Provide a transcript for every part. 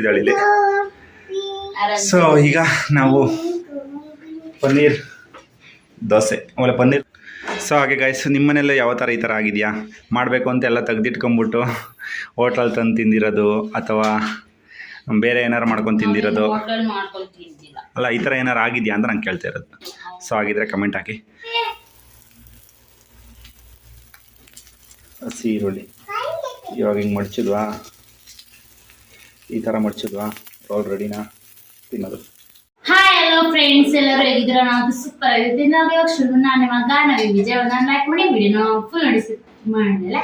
ಇದ್ದಾಳೆ ಇಲ್ಲಿ. ಸೊ ಈಗ ನಾವು ಪನ್ನೀರ್ ದೋಸೆ ಆಮೇಲೆ ಪನ್ನೀರ್. ಸೊ ಹಾಗೆ ಗಾಯ್ಸ್ ನಿಮ್ಮನೆಲ್ಲ ಯಾವ ಥರ ಈ ಥರ ಆಗಿದೆಯಾ? ಮಾಡಬೇಕು ಅಂತ ಎಲ್ಲ ತೆಗ್ದಿಟ್ಕೊಂಬಿಟ್ಟು ಹೋಟ್ಲಲ್ಲಿ ತಂದು ತಿಂದಿರೋದು ಅಥವಾ ಬೇರೆ ಏನಾರು ಮಾಡ್ಕೊಂಡು ತಿಂದಿರೋದು? ಅಲ್ಲ ಈ ಥರ ಏನಾರು ಆಗಿದೆಯಾ ಅಂತ ನಂಗೆ ಕೇಳ್ತಾ ಇರೋದು. ಸೊ ಆಗಿದ್ರೆ ಕಮೆಂಟ್ ಹಾಕಿ. ಹಸಿ ಈರುಳ್ಳಿ. ಇವಾಗ ಹಿಂಗೆ ಮಡ್ಚಿದ್ವಾ? ಈ ಥರ ಮಡ್ಚಿದ್ವಾ ರೋಲ್ ರೆಡಿನಾ ತಿನ್ನೋದು. ಹಾಯ್ ಫ್ರೆಂಡ್ಸ್ ಎಲ್ಲರೂ ಹೇಗಿದ್ದೀರಾ? ನಾವು ಸೂಪರ್ ಆಗಿರ್ತೀವಿ ನಾವು ಇವಾಗ ಶುರು ನಾನು ಇವಾಗ ನಾವು ವಿಜಯ್ ನಾನು ಲೈಕ್ ಮಾಡಿ ವಿಡಿಯೋನ ಫುಲ್ ನೋಡಿ ಮಾಡಿಲ್ಲ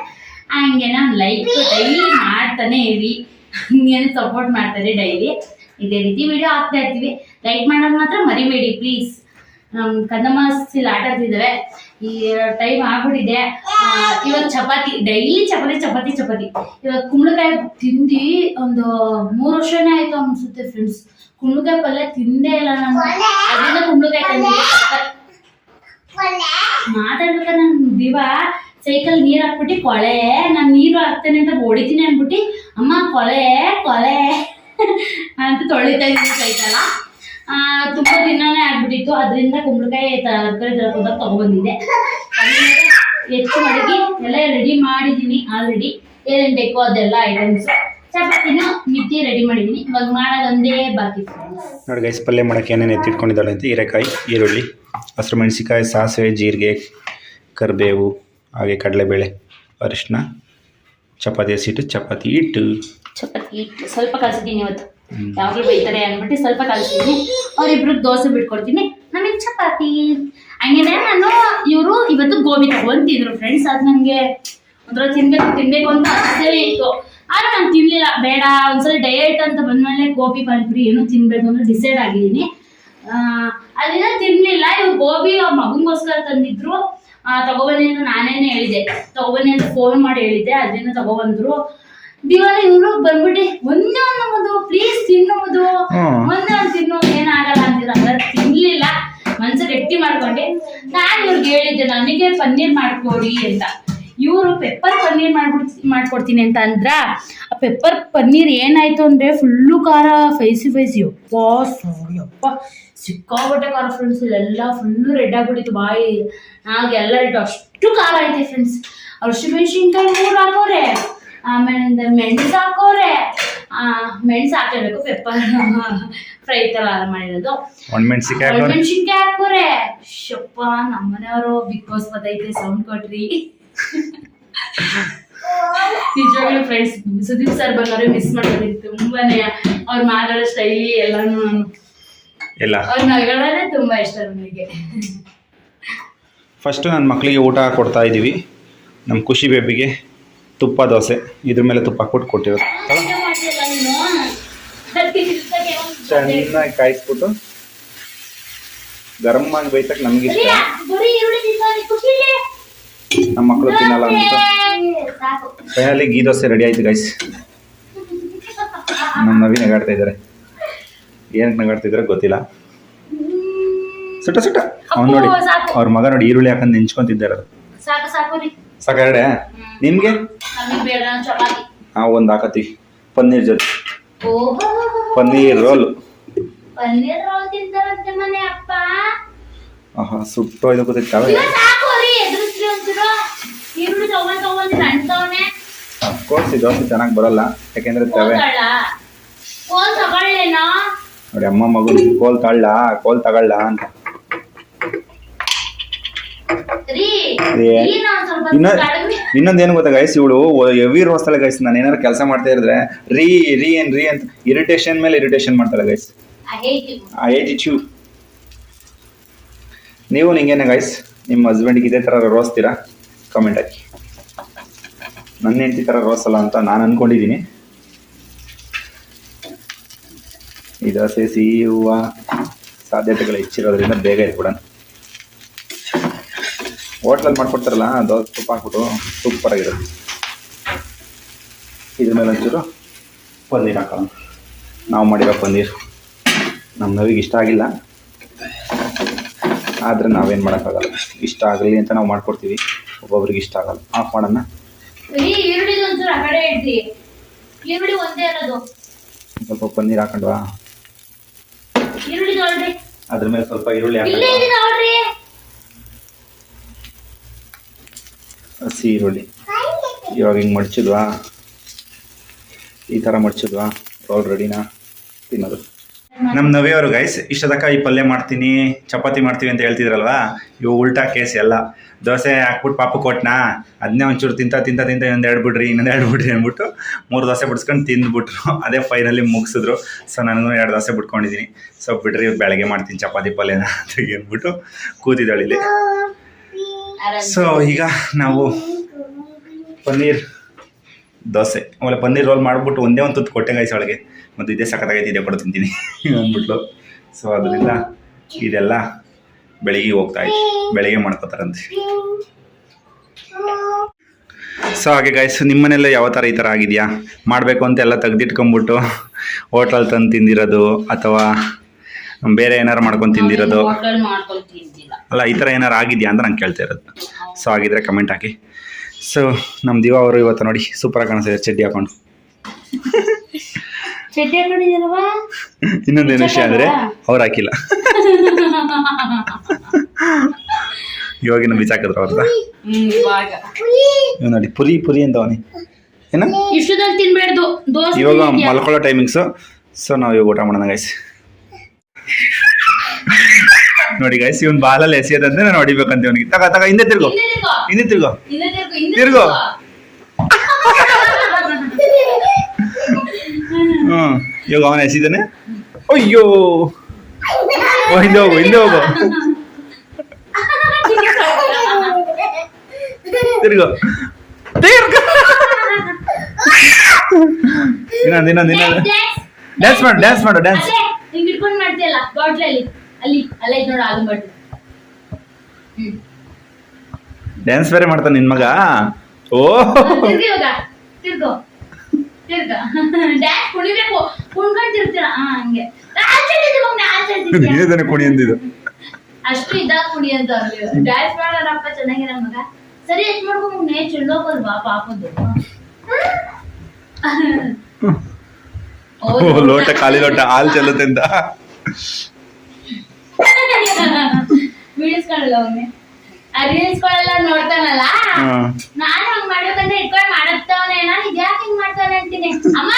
ಹಂಗೆ ನಾನು ಲೈಕ್ ಡೈಲಿ ಮಾಡ್ತಾನೆ ಇರಿ. ಹಂಗೆ ಸಪೋರ್ಟ್ ಮಾಡ್ತಾರೆ ಡೈಲಿ ಇದೇ ರೀತಿ ವಿಡಿಯೋ ಹಾಕ್ತಾ ಇರ್ತೀವಿ. ಲೈಕ್ ಮಾಡೋದು ಮಾತ್ರ ಮರಿಬೇಡಿ ಪ್ಲೀಸ್ ನಮ್ಮ ಕದಮ್ಮ ಆಟಾಡ್ತಿದ್ದಾವೆ ಆಟ ಈ ಟೈಮ್ ಆಗ್ಬಿಟ್ಟಿದೆ. ಇವಾಗ ಚಪಾತಿ, ಡೈಲಿ ಚಪಾತಿ ಚಪಾತಿ ಚಪಾತಿ. ಇವಾಗ ಕುಂಬಳಕಾಯಿ ತಿಂದಿ ಒಂದು ಮೂರು ವರ್ಷನೇ ಆಯ್ತು ಅನ್ಸುತ್ತೆ ಫ್ರೆಂಡ್ಸ್ ಕುಂಬಳಕಾಯಿ ಪಲ್ಯ ತಿಂದೇ ಇಲ್ಲ ನಾನು. ಅದರಿಂದ ಕುಂಬಳಕಾಯಿ ಮಾತಾಡ್ಬೇಕಾದ್ರೆ ನನ್ ದಿವ? ಸೈಕಲ್ ನೀರ್ ಹಾಕ್ಬಿಟ್ಟು ಕೊಳೆ, ನಾನು ನೀರು ಹಾಕ್ತೇನೆ ಅಂತ ಹೊಡಿತೀನಿ ಅನ್ಬಿಟ್ಟು ಅಮ್ಮ, ಕೊಳೆ ಕೊಳೆ ಅಂತ ತೊಳಿತಾ ಇದ್ದೀನಿ ಸೈಕಲ ತುಂಬ ದಿನಾನೇ ಆಗ್ಬಿಟ್ಟಿತ್ತು. ಅದರಿಂದ ಕುಂಬಳಕಾಯಿ ತರಕಾರಿ ತರ ಹೋದಾಗ ತಗೊಬಂದಿದ್ದೆ ಹೆಚ್ಚು ಮಡಗಿ ಎಲ್ಲ ರೆಡಿ ಮಾಡಿದ್ದೀನಿ ಆಲ್ರೆಡಿ ಏನೇನು ಬೇಕೋ ಅದೆಲ್ಲ ಐಟಮ್ಸ್ ಚಪಾತಿನೂ ಮಿತಿ ರೆಡಿ ಮಾಡಿದ್ದೀನಿ ಇವಾಗ ಮಾಡೋದೊಂದೇ ಬಾಕಿ ಫ್ರೆಂಡ್ಸ್ ನೋಡಿ ಗೈಸ್ ಪಲ್ಯ ಮಾಡೋಕ್ಕೆ ಏನೇನು ಎತ್ತಿಟ್ಕೊಂಡಿದ್ದಾಳೆ ಅಂತ? ಹೀರೆಕಾಯಿ ಈರುಳ್ಳಿ ಹಸಿರು ಮೆಣಸಿಕಾಯಿ ಸಾಸಿವೆ ಜೀರಿಗೆ ಕರಿಬೇವು ಹಾಗೆ ಕಡಲೆಬೇಳೆ ಅರಿಶಿನ ಚಪಾತಿ ಹಸಿಟ್ಟು ಚಪಾತಿ ಹಿಟ್ಟು. ಚಪಾತಿ ಹಿಟ್ಟು. ಸ್ವಲ್ಪ ಕಲಿಸಿದ್ದೀನಿ ಇವತ್ತು. ಯಾವಾಗಲೂ ಬೈತಾರೆ ಅಂದ್ಬಿಟ್ಟು ಸ್ವಲ್ಪ ಕಲಿಸ್ತೀನಿ ಅವ್ರಿಬ್ರಿಗೆ ದೋಸೆ ಬಿಟ್ಕೊಡ್ತೀನಿ. ನಮಗೆ ಚಪಾತಿ. ಹಂಗೇನೆ ನಾನು ಇವರು ಇವತ್ತು ಗೋಬಿ ತಗೊಂತಿದ್ರು ಫ್ರೆಂಡ್ಸ್ ಅದು ನನಗೆ ಒಂಥರ ತಿನ್ಬೇಕು ತಿನ್ಬೇಕು ಅಂತ ಆಸೆ ಇತ್ತು. ಆದ್ರೆ ನಾನು ತಿನ್ಲಿಲ್ಲ. ಬೇಡ ಒಂದ್ಸಲ ಡಯಟ್ ಅಂತ ಬಂದ್ಮೇಲೆ ಗೋಬಿ ಪಾನಿಪುರಿ ಏನು ತಿನ್ಬೇಕು ಅಂತ ಡಿಸೈಡ್ ಆಗಿದ್ದೀನಿ. ಆ, ಅದನ್ನ ತಿನ್ಲಿಲ್ಲ. ಇವ್ರು ಗೋಬಿ ಅವ್ರ ಮಗನಿಗೋಸ್ಕರ ತಂದಿದ್ರು. ತಗೊಬನ್ನಿ ಅಂತ ನಾನೇನೆ ಹೇಳಿದೆ ತಗೊಬನ್ನಿ ಅಂತ ಫೋನ್ ಮಾಡಿ ಹೇಳಿದ್ದೆ. ಅದನ್ನ ತಗೊಬಂದ್ರು. ದಿವಾನ ಇವ್ರು ಬಂದ್ಬಿಟ್ಟು ಒಂದೇ ಒಂದು ಮದು ಪ್ಲೀಸ್ ತಿನ್ನುವುದು ಹ್ಮ್. ಒಂದೇ ಒಂದು ತಿನ್ನು ಏನಾಗಲ್ಲ ಹಂಗಾರೆ ತಿನ್ಲಿಲ್ಲ ಮನ್ಸು ಗಟ್ಟಿ ಮಾಡ್ಕೊಂಡೆ. ನಾನು ಇವ್ರಿಗೆ ಹೇಳಿದ್ದೆ ನನಗೆ ಪನ್ನೀರ್ ಮಾಡ್ಕೊಡಿ ಅಂತ. ಇವರು ಪೆಪ್ಪರ್ ಪನ್ನೀರ್ ಮಾಡ್ಬಿಡ್ ಮಾಡ್ಕೊಡ್ತೀನಿ ಅಂತ ಅಂದ್ರ ಆ ಪೆಪ್ಪರ್ ಪನ್ನೀರ್ ಏನಾಯ್ತು ಅಂದ್ರೆ ಫುಲ್ಲು ಖಾರ ಫೈಸಿ ಫೈಸಿ ಅಪ್ಪ ಸಾರಿ ಯಪ್ಪ. ಸಿಕ್ಕಾಪಟ್ಟೆ ಖಾರ ಫ್ರೆಂಡ್ಸ್ ಇಲ್ಲೆಲ್ಲ ಫುಲ್ಲು ರೆಡ್ ಆಗ್ಬಿಟ್ಟಿತ್ತು ಬಾಯಿ. ನಾಲ್ಗೆ ಎಲ್ಲ ರೆಡ್ ಅಷ್ಟು ಖಾರ ಐತೆ ಫ್ರೆಂಡ್ಸ್ ಹಸಿಮೆಣಸಿನ್ಕಾಯಿ ಮೂರು ಹಾಕೋರೆ. ಆಮೇಲಿಂದ ಮೆಣಸು ಹಾಕೋರೆ ಮೆಣಸು ಹಾಕಬೇಕು ಪೆಪ್ಪರ್ ಫ್ರೈ ತರ ಮಾಡಿರೋದು ಮೆಣಸಿನ್ಕಾಯಿ ಹಾಕೋರೆ ಶಪ್ಪ ನಮ್ಮನೆಯವರು ಬಿಗ್ ಬಾಸ್ ಬದೈತೆ ಸೌಂಡ್ ಕೊಟ್ರಿ. ನಿಜವಾಗ್ಲೂ ಫ್ರೆಂಡ್ಸ್ ಸುದೀಪ್ ಸರ್ ಬಂದವ್ರೆ ಮಿಸ್ ಮಾಡೋದಿತ್ತು ತುಂಬಾನೇ ಅವ್ರು ಮಾತಾಡೋ ಸ್ಟೈಲಿ ಎಲ್ಲಾನು ನಾನು ಇಲ್ಲ. ಅವ್ರ ನಗಳೇ ತುಂಬಾ ಇಷ್ಟ ನನಗೆ ಫಸ್ಟ್ ನನ್ನ ಮಕ್ಕಳಿಗೆ ಊಟ ಕೊಡ್ತಾ ಇದ್ದೀವಿ ನಮ್ಮ ಖುಷಿ ಬೇಬಿಗೆ ತುಪ್ಪ ದೋಸೆ. ಇದ್ರ ಮೇಲೆ ತುಪ್ಪ ಹಾಕ್ಬಿಟ್ಟು ಕೊಟ್ಟಿರೋದು. ಚೆನ್ನಾಗಿ ಕಾಯಿಸ್ಬಿಟ್ಟು ಗರಂ ಆಗಿ ಬೈತಕ್ಕೆ ನಮ್ಗೆ ಇಷ್ಟ ನಮ್ಮ ಮಕ್ಕಳು ತಿನ್ನಲ್ಲ ಅಂತ ಫೈನಲಿ ಗೀ ದೋಸೆ ರೆಡಿ ಆಯ್ತು ಗೈಸ್ ನಮ್ಮ ನವೀನ್ ನಗಾಡ್ತಾ ಇದ್ದಾರೆ ಏನಕ್ಕೆ ನಗಾಡ್ತಿದ್ರೆ ಗೊತ್ತಿಲ್ಲ. ಸುಟ್ಟ ಸುಟ್ಟ. ಅವ್ನು ನೋಡಿ ಅವ್ರ ಮಗ ನೋಡಿ ಈರುಳ್ಳಿ ಹಾಕೊಂಡು ನೆಂಚ್ಕೊಂತಿದ್ದಾರೆ ಸಾಕು ಸಾಕು ನಿಮ್ಗೆ ನಮಗೆ? ಬೇಡ ಚಪಾತಿ. ಒಂದು ಹಾಕತ್ತೀವಿ. ಪನ್ನೀರ್ ಜೊತೆ. ಪನ್ನೀರ್ ರೋಲ್. ಪನ್ನೀರ್ ರೋಲ್ ತಿಂತಾರಂತೆ ಮನೆ ಅಪ್ಪ. ಆಹಾ ಸುಟ್ಟು ಅಫ್ಕೋರ್ಸ್ ದೋಸೆ ಚೆನ್ನಾಗಿ ಬರಲ್ಲ. ಯಾಕೆಂದ್ರೆ ತವೆ? ನೋಡಿ ಅಮ್ಮ ಮಗು ಕೋಲ್ ತಗೊಳ್ಳ ಕೋಲ್ ತಗೊಳ್ಳ ಅಂತ ರೀ ನಾವ್ ಇನ್ನ ಇನ್ನೊಂದೇನು ಗೊತ್ತಾ ಗೈಸ್ ಇವಳು ಎವಿ ರೋಸ್ತಳೆ ಗೈಸ್ ನಾನು ಏನಾರು ಕೆಲಸ ಮಾಡ್ತಾ ಇದ್ರೆ ರೀ ರೀ ಏನ್ ರೀ ಅಂತ ಇರಿಟೇಷನ್ ಮೇಲೆ ಇರಿಟೇಷನ್ ಮಾಡ್ತಾಳೆ ಗೈಸ್. ಐ ಇಟ್ ಯು ನೀವು ನಿಂಗೇನೆ ಗೈಸ್ ನಿಮ್ಮ ಹಸ್ಬೆಂಡ್ಗೆ ಇದೇ ಥರ ರೋಸ್ತೀರಾ ಕಮೆಂಟ್ ಹಾಕಿ. ನನ್ನ ಹೆಂಡತಿ ಥರ ರೋಸಲ್ಲ ಅಂತ ನಾನು ಅನ್ಕೊಂಡಿದ್ದೀನಿ ಇದು ಸೇಸಿ ಹೂವು ಸಾಧ್ಯತೆಗಳು ಹೆಚ್ಚಿರೋದ್ರಿಂದ ಬೇಗ ಇಟ್ಬಿಡೋಣ ಹೋಟ್ಲಲ್ಲಿ ಮಾಡ್ಕೊಡ್ತಾರಲ್ಲ ದೋಸೆ ತುಪ್ಪ ಹಾಕ್ಬಿಟ್ಟು ಸೂಪರ್ ಆಗಿರುತ್ತೆ. ಇದ್ರ ಮೇಲೆ ಒಂಚೂರು ಪನ್ನೀರ್ ಹಾಕೋಣ. ನಾವು ಮಾಡಿರೋ ಪನ್ನೀರ್ ನಮ್ಮ ನವಿಗೆ ಇಷ್ಟ ಆಗಿಲ್ಲ. ಆದರೆ ನಾವೇನು ಮಾಡೋಕ್ಕಾಗಲ್ಲ. ಇಷ್ಟ ಆಗಲಿ ಅಂತ ನಾವು ಮಾಡ್ಕೊಡ್ತೀವಿ. ಒಬ್ಬೊಬ್ರಿಗೆ ಇಷ್ಟ ಆಗಲ್ಲ. ಆಫ್ ಮಾಡೋಣ. ಸ್ವಲ್ಪ ಪನ್ನೀರ್ ಹಾಕೊಂಡ್ವಾ? ಅದ್ರ ಮೇಲೆ ಸ್ವಲ್ಪ ಈರುಳ್ಳಿ ಇಲ್ಲೇ ಹಾಕೊಂಡ್ವಾ ಇದೆ ನೋಡ್ರಿ ಹಸಿ ಈರುಳ್ಳಿ. ಇವಾಗ ಹಿಂಗೆ ಮಡ್ಚಿದ್ವಾ? ಈ ಥರ ಮಡ್ಚಿದ್ವಾ? ರೋಲ್ ರೆಡಿನಾ ತಿನ್ನೋದು. ನಮ್ಮ ನವಿಯವರು ಗೈಸ್ ಇಷ್ಟದಕ್ಕ ಈ ಪಲ್ಯ ಮಾಡ್ತೀನಿ, ಚಪಾತಿ ಮಾಡ್ತೀವಿ ಅಂತ ಹೇಳ್ತಿದ್ರಲ್ವಾ? ಇವು ಉಲ್ಟಾ ಕೇಸ್ ಎಲ್ಲ. ದೋಸೆ ಹಾಕ್ಬಿಟ್ಟು ಪಾಪು ಕೊಟ್ಟನಾ ಅದನ್ನೇ ಒಂಚೂರು ತಿಂತ ತಿಂತ ತಿಂತ ಇನ್ನೊಂದು ಎರಡು ಬಿಡ್ರಿ, ಇನ್ನೊಂದು ಎರಡು ಬಿಡ್ರಿ ಅಂದ್ಬಿಟ್ಟು ಮೂರು ದೋಸೆ ಬಿಡ್ಸ್ಕೊಂಡು ತಿಂದ್ಬಿಟ್ರು. ಅದೇ ಫೈನಲಿ ಮುಗಿಸಿದ್ರು. ಸೊ ನನಗೂ ಎರಡು ದೋಸೆ ಬಿಟ್ಕೊಂಡಿದ್ದೀನಿ ಸೊ ಬಿಡ್ರಿ ಬೆಳಗ್ಗೆ ಮಾಡ್ತೀನಿ ಚಪಾತಿ ಪಲ್ಯನ ಅಂತ ಹೇಳ್ಬಿಟ್ಟು ಕೂತಿದ್ದಾಳೆ ಇಲ್ಲಿ. ಸೊ ಈಗ ನಾವು ಪನ್ನೀರ್ ದೋಸೆ, ಆಮೇಲೆ ಪನ್ನೀರ್ ರೋಲ್ ಮಾಡಿಬಿಟ್ಟು ಒಂದೇ ಒಂದು ತುತ್ತು ಕೊಟ್ಟೆ ಗಾಯ್ಸ್ ಒಳಗೆ ಮತ್ತು ಇದೇ ಸಖತ್ತಾಗೈತೆ, ಇದೇ ಕೂಡ ತಿಂತೀನಿ ಅಂದ್ಬಿಟ್ಲು. ಸೊ ಅದರಿಂದ ಇದೆಲ್ಲ ಬೆಳಿಗ್ಗೆ ಹೋಗ್ತಾ ಇತ್ತು. ಬೆಳಿಗ್ಗೆ ಮಾಡ್ಕೋತಾರಂತೆ. ಸೊ ಹಾಗೆ ಗಾಯ್ಸ್ ನಿಮ್ಮನೆಲ್ಲ ಯಾವ ಥರ ಈ ಥರ ಆಗಿದೆಯಾ? ಮಾಡಬೇಕು ಅಂತ ಎಲ್ಲ ತೆಗ್ದಿಟ್ಕೊಂಬಿಟ್ಟು ಹೋಟ್ಲಲ್ಲಿ ತಂದು ತಿಂದಿರೋದು ಅಥವಾ ಬೇರೆ ಏನಾರು ಮಾಡ್ಕೊಂಡು ತಿಂದಿರೋದು? ಅಲ್ಲ ಈ ಥರ ಏನಾರು ಆಗಿದೆಯಾ ಅಂತ ನಂಗೆ ಕೇಳ್ತಾ ಇರೋದು. ಸೊ ಆಗಿದ್ರೆ ಕಮೆಂಟ್ ಹಾಕಿ. ಸೊ ನಮ್ಮ ದಿವ ಅವರು ಇವತ್ತು ನೋಡಿ ಸೂಪರಾಗಿ ಕಾಣಿಸ್ತಾರೆ ಚಡ್ಡಿ ಹಾಕೊಂಡು. ಇನ್ನೊಂದೇನು ವಿಷಯ ಅಂದರೆ ಅವ್ರು ಹಾಕಿಲ್ಲ. ಇವಾಗಿನ ಇವಾಗ. ಇವ್ ನೋಡಿ ಪುರಿ ಪುರಿ ಅಂತ ಅವನಿ ಏನ? ಇಷ್ಟದಲ್ಲಿ ತಿನ್ಬೇಡ್ದು. ದೋಸೆ ಇವಾಗ? ಮಲ್ಕೊಳ್ಳೋ ಟೈಮಿಂಗ್ಸು ಸೊ ನಾವು ಇವಾಗ ಊಟ ಮಾಡೋಣ ಗೈಸ್ ನೋಡಿ ಗೈಸ್ ಇವನ್ ಬಾಲಲ್ಲಿ ಎಸೆಯೋದಂದ್ರೆ ನಾನು ಹೊಡಿಬೇಕಂತ ಇವನಿಗೆ. ತಗ ತಗ ಹಿಂದೆ ತಿರ್ಗೋ. ಹಿಂದೆ ತಿರ್ಗೋ. ತಿರ್ಗೋ. ಹ್ಮ್. ಇವಾಗ ಅವನ ಎಸಿದಾನೆ. ಅಯ್ಯೋ. ಓ ಹಿಂದೆ ಹೋಗು ಹಿಂದೆ ಹೋಗು. ತಿರ್ಗೋ. ತಿರ್ಗೋ. ಇನ್ನೊಂದು ಇನ್ನೊಂದು ಇನ್ನೊಂದು. ಡ್ಯಾನ್ಸ್ ಮಾಡು ಡ್ಯಾನ್ಸ್ ಮಾಡು ಡ್ಯಾನ್ಸ್ ಮಾಡ್ತೀಯಲ್ಲ ಬಾಟ್ಲಲ್ಲಿ. ಅಲ್ಲಿ ಅಲ್ಲ ಇದು ನೋಡು ಅದು ಹ್ಮ್. ಡ್ಯಾನ್ಸ್ ಬೇರೆ ಮಾಡ್ತಾನೆ ನಿನ್ ಮಗ. ಓ. ತಿರ್ಗಿ ಇವಾಗ. ತಿರ್ಗೋ. ತಿರ್ಗ. ಡ್ಯಾನ್ಸ್ ಕುಣಿಬೇಕು. ಕುಣ್ಕೊಂಡ್ ತಿರ್ತೀರ ಹಾ ಹಂಗೆ? ನೀನೇ ಕುಣಿ ಅಂದಿದ್ದು. ಅಷ್ಟು ಇದ್ದಾಗ ಕುಡಿ ಅಂತ ಡ್ಯಾನ್ಸ್ ಚೆನ್ನಾಗಿ ಚೆನ್ನಾಗಿರ ಮಗ. ಸರಿ ಎಷ್ಟ್ ಮಾಡ್ಕೊಂಡು ನೇ ಚೆಲ್ಲೋಗಲ್ವಾ ಪಾಪದ್ದು ಓ, ಲೋಟ ಖಾಲಿ ಲೋಟ ಹಾಲ್ ಚೆಲ್ಲುತ್ತೆ ಅಂತ. ಬೀಳಿಸ್ಕೊಳ್ಳಲ್ಲ ಒಮ್ಮೆ. ಆ ರೀಲ್ಸ್ಗಳೆಲ್ಲ ನೋಡ್ತಾನಲ್ಲ. ನಾನು ಹಂಗ್ ಮಾಡ್ಬೇಕಂದ್ರೆ ಇಟ್ಕೊಂಡು ಮಾಡತ್ತವನೆ ನಾನು ಇದ್ಯಾಕೆ ಹಿಂಗ್ ಮಾಡ್ತಾನೆ ಅಂತೀನಿ? ಅಮ್ಮ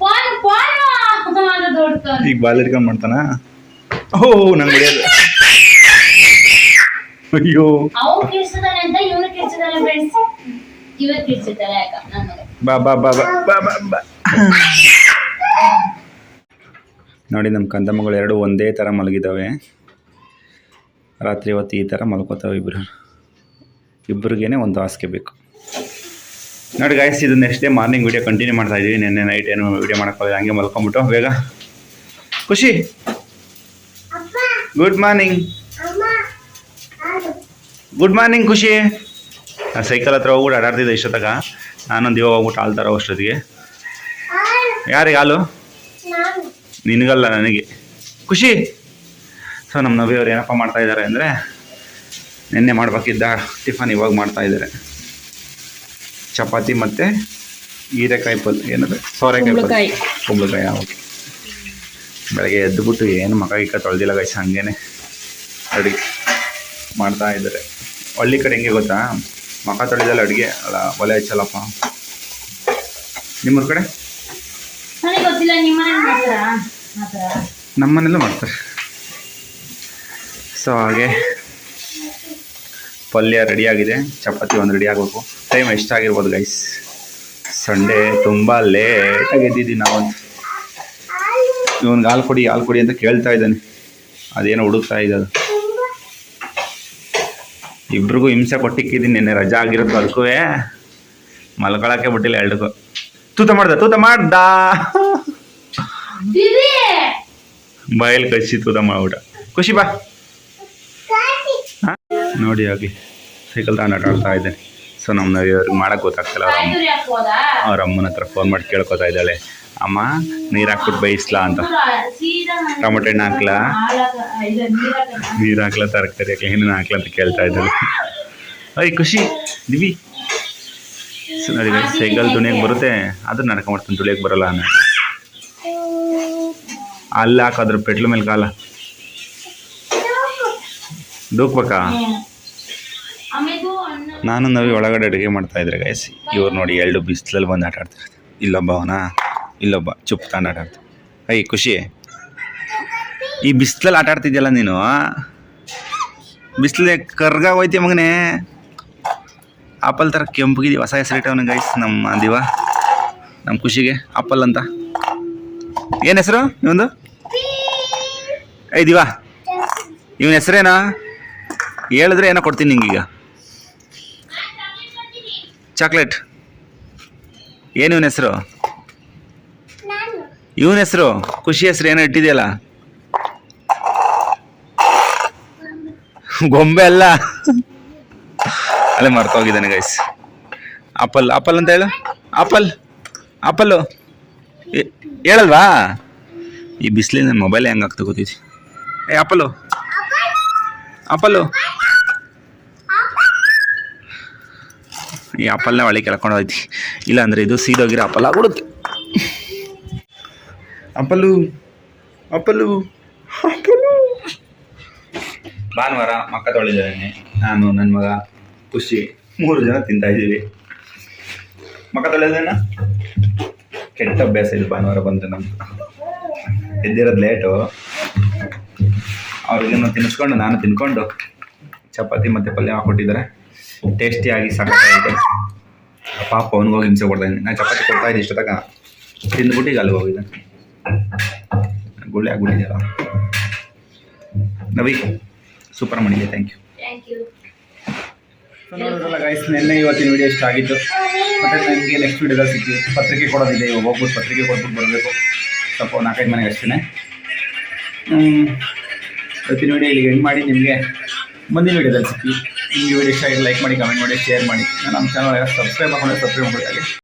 ಫೋನ್ ಫೋನ್ ಅಂತ ದೊಡ್ತಾನೆ ಈಗ ಬಾಲ್ ಹಿಡ್ಕೊಂಡ್ ಮಾಡ್ತಾನ? ಓ ನಂಗೆ ಹೊಡಿಯೋದು. ಅಯ್ಯೋ. ಅವ್ನು ಕಿರ್ಸಿದಾನೆ ಅಂತ ಇವನು ಕಿರ್ಸಿದಾನೆ ಫ್ರೆಂಡ್ಸ್ ಇವತ್ತು ನನ್ನ ಬಾ ಬಾ ಬಾ ಬಾ ಬಾ ಬಾ ಬಾ. ನೋಡಿ, ನಮ್ಮ ಕಂದಮ್ಮಗಳು ಎರಡು ಒಂದೇ ಥರ ಮಲಗಿದ್ದಾವೆ. ರಾತ್ರಿ ಹೊತ್ತು ಈ ಥರ ಮಲ್ಕೋತಾವೆ ಇಬ್ಬರು ಇಬ್ಬರಿಗೇನೆ ಒಂದು ಹಾಸಿಗೆ ಬೇಕು. ನೋಡಿ ಗಾಯಸ್ ಇದು next day morning video continue ಮಾಡ್ತಾ ಇದ್ದೀವಿ. ನಿನ್ನೆ ನೈಟ್ ಏನು ವೀಡಿಯೋ ಮಾಡೋಕ್ಕಾಗಲ್ಲ ಹಂಗೆ ಮಲ್ಕೊಂಬಿಟ್ಟು ಬೇಗ ಖುಷಿ. ಗುಡ್ ಮಾರ್ನಿಂಗ್ ಗುಡ್ ಮಾರ್ನಿಂಗ್ ಖುಷಿ. ಸೈಕಲ್ ಹತ್ರ ಹೋಗ್ಬಿಟ್ಟು ಅಡಾಡ್ತಿದ್ದೆ ಇಷ್ಟೊತ್ತಾಗ. ನಾನೊಂದು ಇವಾಗ ಹೋಗ್ಬಿಟ್ಟು ಹಾಲು ತರೋ ಅಷ್ಟೊತ್ತಿಗೆ ಯಾರಿಗೆ ಹಾಲು? ನಿನಗಲ್ಲ ನನಗೆ. ಖುಷಿ. ಸೊ ನಮ್ಮ ನವಿಯವ್ರು ಏನಪ್ಪ ಮಾಡ್ತಾ ಇದ್ದಾರೆ ಅಂದರೆ ನಿನ್ನೆ ಮಾಡಬೇಕಿದ್ದ ಟಿಫನ್ ಇವಾಗ ಮಾಡ್ತಾ ಇದ್ದಾರೆ. ಚಪಾತಿ ಮತ್ತು ಹೀರೆಕಾಯಿ ಪಲ್ಯ ಏನದು? ಸೋರೆಕಾಯಿ ಕುಂಬಳಕಾಯಿ. ಓಕೆ ಬೆಳಗ್ಗೆ ಎದ್ದುಬಿಟ್ಟು ಏನು ಮಗ ಇಕ್ಕ ತೊಳೆದಿಲ್ಲ ಗೈಸ್ ಹಂಗೇನೆ ಅಡುಗೆ ಮಾಡ್ತಾ ಇದ್ದಾರೆ. ಹಳ್ಳಿ ಕಡೆ ಹೆಂಗೆ ಗೊತ್ತಾ? ಮಕ ತೊಳೆದಲ್ಲ ಅಡುಗೆ ಅಲ್ಲ ಒಲೆ ಹಚ್ಚಲ್ಲಪ್ಪ ನಿಮ್ಮೂರ ಕಡೆ? ನನಗೆ ಗೊತ್ತಿಲ್ಲ ನಿಮ್ಮ ಮನೇಲಿ ಮಾಡ್ತಾರಾ. ಸೊ ಹಾಗೆ ಪಲ್ಯ ರೆಡಿಯಾಗಿದೆ ಚಪಾತಿ ಒಂದು ರೆಡಿ ಆಗಬೇಕು. ಟೈಮ್ ಎಷ್ಟಾಗಿರ್ಬೋದು ಗೈಸ್ ಸಂಡೇ ತುಂಬ ಲೇಟಾಗಿ ಎದ್ದಿದ್ದೀನಿ ನಾವಂತ ಇವನ್ಗೆ ಹಾಲು ಕೊಡಿ ಹಾಲು ಕೊಡಿ ಅಂತ ಕೇಳ್ತಾ ಇದ್ದಾನೆ. ಅದೇನೋ ಹುಡುಕ್ತಾ ಇದ್ದದು ಇಬ್ರಿಗೂ ಹಿಂಸೆ ಕೊಟ್ಟಿಕ್ಕಿದ್ದೀನಿ ನಿನ್ನೆ ರಜಾ ಆಗಿರೋದು ಅದಕ್ಕೂ ಮಲ್ಕೊಳಕ್ಕೆ ಬಿಟ್ಟಿಲ್ಲ ಎರಡಕ್ಕೂ ತೂತ ಮಾಡ್ದ ತೂತ ಮಾಡ್ದ. ಬಾಯಲ್ಲಿ ಕಚ್ಚಿ ತೂತ ಮಾಡ್ಬಿಟ್ಟ ಖುಷಿ ಬಾ. ಹಾ? ನೋಡಿ ಆಗ್ಲಿ ಸೈಕಲ್ ತಗೊಂಡು ಆಟ ಆಡ್ತಾ ಇದ್ದೇನೆ. ಸೊ ನಮ್ಮ ಮಾಡಕ್ಕೆ ಗೊತ್ತಾಗ್ತಿಲ್ಲ. ಅವ್ರ ಅಮ್ಮ ಅವ್ರ ಅಮ್ಮನ ಹತ್ರ ಫೋನ್ ಮಾಡಿ ಕೇಳ್ಕೊತಾ ಇದ್ದಾಳೆ. ಅಮ್ಮ, ನೀರು ಹಾಕ್ಬಿಟ್ಟು ಬೇಯಿಸ್ಲಾ ಅಂತ. ಟೊಮೆಟೊ ಹಣ್ಣು ಹಾಕ್ಲಾ? ನೀರ್ ಹಾಕ್ಲಾ ತರಕಾರಿ ಹಾಕ್ಲಾ ಏನೇನು ಹಾಕ್ಲಾ ಅಂತ ಕೇಳ್ತಾ ಇದ್ದಾಳೆ. ಅಯ್ಯ ಖುಷಿ. ದಿವಿ. ನೋಡಿ ಸೈಕಲ್ ತುಣಿಯಕ್ಕೆ ಬರುತ್ತೆ ಅದನ್ನ ನಡ್ಕೊಂಡ್ಬಿಡ್ತೀನಿ ತುಳಿಯಕ್ಕೆ ಬರಲ್ಲ ಅನ್ನೋ ಅಲ್ಲಿ ಹಾಕಾದ್ರು ಪೆಟ್ಲು ಮೇಲೆ ಕಾಲ. ದೂಕ್ಬೇಕಾ? ನಾನು ನವಿ ಒಳಗಡೆ ಅಡುಗೆ ಮಾಡ್ತಾ ಇದ್ರೆ ಗೈಸ್ ಇವ್ರು ನೋಡಿ ಎರಡು ಬಿಸಿಲಲ್ಲಿ ಬಂದು ಆಟ ಆಡ್ತಾರೆ ಇಲ್ಲೊಬ್ಬ ಅವನ? ಇಲ್ಲೊಬ್ಬ ಚುಪ್ ತಗೊಂಡು ಆಟ ಆಡ್ತಾರೆ ಐ ಖುಷಿ. ಈ ಬಿಸಿಲಲ್ಲಿ ಆಟ ಆಡ್ತಿದ್ಯಲ್ಲ ನೀನು? ಬಿಸಿಲು ಕರ್ಗ ಹೋಯ್ತಿ ಮಗನೇ. ಆಪಲ್ ಥರ ಕೆಂಪಗಿದೀವಿ ಹೊಸ ಹೆಸರಿಟ್ಟವನ ಗೈಸ್ ನಮ್ಮ ದಿವ. ನಮ್ಮ ಖುಷಿಗೆ, ಆಪಲ್ ಅಂತ. ಏನು ಹೆಸರು ನಿಮ್ದು? ಐ ಇವನ್ ಹೆಸರೇನಾ? ಹೇಳಿದ್ರೆ ಏನೋ ಕೊಡ್ತೀನಿ ನಿಂಗೀಗ. ಚಾಕ್ಲೇಟ್. ಏನು ಇವನ ಹೆಸರು? ಇವನ ಹೆಸರು? ಖುಷಿ ಹೆಸರು ಏನೋ ಇಟ್ಟಿದೆಯಲ್ಲ. ಗೊಂಬೆ ಅಲ್ಲ. ಅಲ್ಲೇ ಮರ್ತೋಗಿದ್ದಾನೆ ಗೈಸ್ ಆಪಲ್ ಆಪಲ್ ಅಂತ ಹೇಳು. ಆಪಲ್ ಆಪಲ್ಲು ಹೇಳಲ್ವಾ? ಈ ಬಿಸಿಲಿನ ಮೊಬೈಲ್ ಹೆಂಗೆ ಆಗ್ತಾ ಗೊತ್ತೈತಿ ಏ ಅಪ್ಪಲು ಅಪ್ಪಲು ಈ ಅಪ್ಪಲ್ನ ಒಳಗೆ ಕೆಳ್ಕೊಂಡು ಹೋಯ್ತಿ. ಇಲ್ಲ ಅಂದರೆ ಇದು ಸೀದೋಗಿರೋ ಅಪ್ಪಲ್ ಆಗ್ಬಿಡುತ್ತೆ ಅಪ್ಪಲು ಅಪ್ಪಲು ಅಪ್ಪಲು ಭಾನುವಾರ ಮಕ್ಕ ತೊಳೆದಿದ್ದೇನೆ ನಾನು ನನ್ನ ಮಗ ಖುಷಿ ಮೂರು ಜನ ತಿಂತಾ ಇದ್ದೀವಿ. ಮಕ್ಕ ತೊಳೆದೇನ ಕೆಟ್ಟ ಅಭ್ಯಾಸ ಇದು ಭಾನುವಾರ ಬಂದು ನಮ್ಮ ಎದ್ದಿರೋದು ಲೇಟು ಅವ್ರಿಗೇನು ತಿನ್ನಿಸ್ಕೊಂಡು ನಾನು ತಿನ್ಕೊಂಡು ಚಪಾತಿ ಮತ್ತು ಪಲ್ಯ ಹಾಕ್ಕೊಟ್ಟಿದ್ದಾರೆ ಟೇಸ್ಟಿಯಾಗಿ ಸಾಕಾಗಿದೆ. ಪಾಪ ಅವನಿಗೋಗಿ ಹಿಂಸೆ ಕೊಡ್ತಾ ಇದ್ದೀನಿ. ನಾನು ಚಪಾತಿ ಕೊಡ್ತಾ ಇದ್ದೆ ಇಷ್ಟೊತ್ತಾಗ ತಿಂದ್ಬಿಟ್ಟು ಈಗ ಅಲ್ಲಿಗೆ ಹೋಗಿದ್ದೆ ಗುಳ್ಳೆ ಆಗ್ಬಿಟ್ಟಿದೆಯಲ್ಲ. ನವಿ ಸೂಪರ್ ಮಾಡಿದೆ ಥ್ಯಾಂಕ್ ಯು ನೋಡೋದಲ್ಲ ಗೈಸ್ ನಿನ್ನೆ ಇವತ್ತಿನ ವಿಡಿಯೋ ಇಷ್ಟ ಆಗಿತ್ತು ಮತ್ತೆ ನನಗೆ ನೆಕ್ಸ್ಟ್ ವಿಡಿಯೋದಲ್ಲಿ ಸಿಕ್ಕಿ ಪತ್ರಿಕೆ ಕೊಡೋದಿದೆ, ಇವಾಗ ಹೋಗ್ಬಿಟ್ಟು ಪತ್ರಿಕೆ ಕೊಟ್ಬಿಟ್ಟು ಬರಬೇಕು. ಸ್ವಲ್ಪ ನಾಲ್ಕೈದು ಮನೆಗೆ ಅಷ್ಟೇ ಇವತ್ತಿನ ವಿಡಿಯೋ ಇಲ್ಲಿಗೆ ಎಂಡ್ ಮಾಡಿ, ನಿಮಗೆ ಮುಂದಿನ ವಿಡಿಯೋದಲ್ಲಿ ಸಿಕ್ಕಿ. ನಿಮಗೆ ವಿಡಿಯೋ ಇಷ್ಟ ಆಗಿ ಲೈಕ್ ಮಾಡಿ ಕಮೆಂಟ್ ಮಾಡಿ ಶೇರ್ ಮಾಡಿ. ನಮ್ಮ ಚಾನಲ್ ಸಬ್ಸ್ಕ್ರೈಬ್ ಮಾಡ್ಕೊಂಡು ಸಬ್ಸ್ಕ್ರೈಬ್ ಮಾಡ್ಕೊಳ್ಳಿ